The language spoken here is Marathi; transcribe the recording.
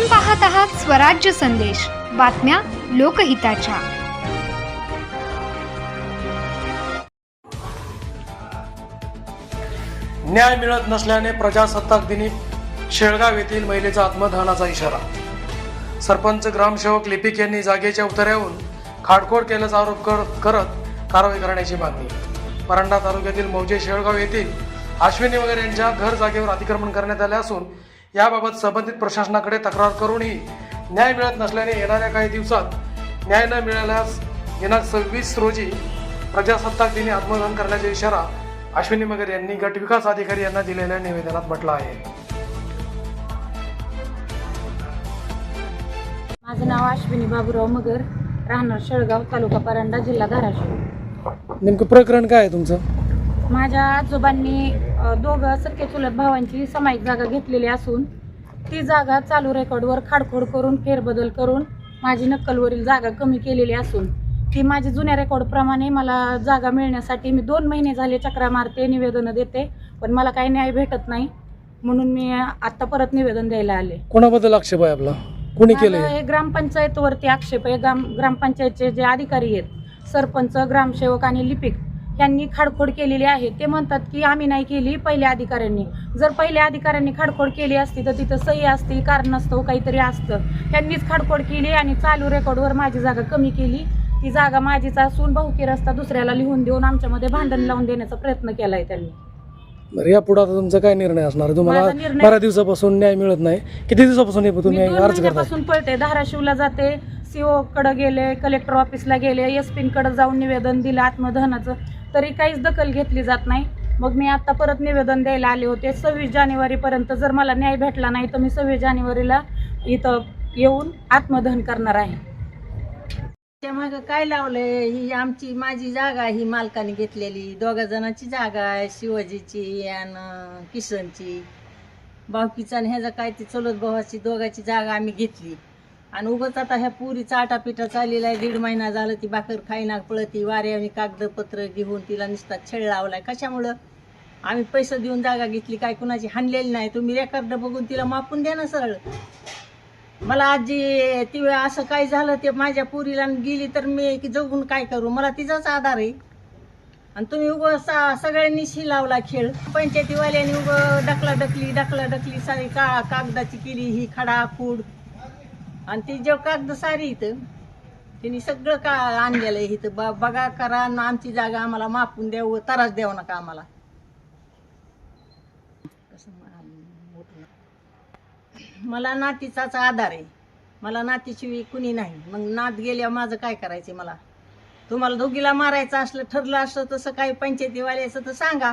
आपण पाहत आहात स्वराज्य संदेश. बातम्या लोकहिताच्या. न्याय मिळत नसल्याने प्रजासत्ताक दिनी शेळगाव येथील महिलेचा आत्मदहनाचा इशारा. सरपंच ग्रामसेवक लिपिक यांनी जागेच्या उतऱ्याहून खाडखोड केल्याचा आरोप करत कारवाई करण्याची मागणी. परंडा तालुक्यातील मौजे शेळगाव येथील अश्विनी वगैरे यांच्या घर जागेवर अतिक्रमण करण्यात आले असून याबाबत संबंधित प्रशासनाकडे तक्रार करूनही न्याय मिळत नसल्याने येणाऱ्या काही दिवसात न्याय न मिळाल्यास दिनांक सव्वीस रोजी प्रजासत्ताक दिनी आत्मदहन करण्याचा इशारा अश्विनी मगर यांनी गट विकास अधिकारी यांना दिलेल्या निवेदनात म्हटलं आहे. माझं नाव अश्विनी बाबूराव मगर राहणार शेळगाव तालुका परांडा जिल्हा धाराशिव. नेमकं प्रकरण काय आहे तुमचं? माझ्या आजोबांनी दोघं सख्खे चुलत भावांची सामायिक जागा घेतलेली असून ती जागा चालू रेकॉर्डवर खाडखोड करून फेरबदल करून माझी नक्कलवरील जागा कमी केलेली असून ती माझी जुन्या रेकॉर्डप्रमाणे मला जागा मिळण्यासाठी मी दोन महिने झाले चक्रा मारते निवेदनं देते पण मला काही न्याय भेटत नाही म्हणून मी आत्ता परत निवेदन द्यायला आले. कोणाबद्दल आक्षेप आहे आपला? कोणी केलंय? हे ग्रामपंचायतवरती आक्षेप आहे. ग्राम ग्रामपंचायतचे जे अधिकारी आहेत सरपंच ग्रामसेवक आणि लिपिक यांनी खाडखोड केलेली आहे. ते म्हणतात की आम्ही नाही केली पहिल्या अधिकाऱ्यांनी. जर पहिल्या अधिकाऱ्यांनी खाडखोड केली असती तर तिथं सही असती कारण नसतं काहीतरी असतं. त्यांनीच खाडखोड केली आणि चालू रेकॉर्डवर माझी जागा कमी केली. ती जागा माझीच असून बहुकी रस्ता दुसऱ्याला लिहून देऊन आमच्यामध्ये भांडण लावून देण्याचा प्रयत्न केलाय त्यांनी. बरं या पुढे आता तुमचा काय निर्णय असणार? तुम्हाला निर्णय- बारा दिवसापासून न्याय मिळत नाही. किती दिवसापासून हे मी तुम्ही दोन अर्ज महिन्यापासून पळते. धाराशिवला जाते सीओ कडे गेले कलेक्टर ऑफिसला गेले एसकडे जाऊन निवेदन दिलं आत्मदहनाचं. तरी काहीच दखल घेतली जात नाही. मग मी आत्ता परत निवेदन द्यायला आले होते सव्वीस जानेवारीपर्यंत जर मला न्याय भेटला नाही तर मी सव्वीस जानेवारीला इथं येऊन आत्मदहन करणार आहे. मग मागं काय लावलंय? ही आमची माझी जागा ही मालकाने घेतलेली. दोघा जणांची जागा आहे शिवाजीची आणि किशनची. बावकीचा आणि ह्याचा काय ती चलत भावाची दोघाची जागा आम्ही घेतली. आणि उभंच आता ह्या पुरीचा आटापिटा चाललेला आहे दीड महिना झालं ती भाकर खाईना पळती वाऱ्याने कागदपत्र घेऊन तिला नुसता छेळ लावलाय. कशामुळं? आम्ही पैसे देऊन जागा घेतली काय कुणाची हाणलेली नाही. तुम्ही रेकॉर्ड बघून तिला मापून द्या ना सरळ. मला आजी ती वेळ असं काय झालं ते माझ्या पुरीला गेली तर मी की जगून काय करू? मला तिचाच आधार आहे. आणि तुम्ही उग सगळ्यांनी शिलावला खेळ. पंचायतीवाल्यांनी उभं डकला डकली डकला डकली सारी का कागदाची केली ही खडा खूड आणि ती जेव्हा कागद सारी इथं तिने सगळं का आणलेलं आहे इथं. ब- बघा करा आमची जागा आम्हाला मापून द्यावं तरास द्यावं नका आम्हाला. कसं मला नातीचाच आधार आहे. मला नातीशिवाय कुणी नाही. मग नात गेल्यावर माझं काय करायचं मला? तुम्हाला दोघीला मारायचं असलं ठरलं असलं तसं काही पंचायतीवाल्याचं तर सांगा.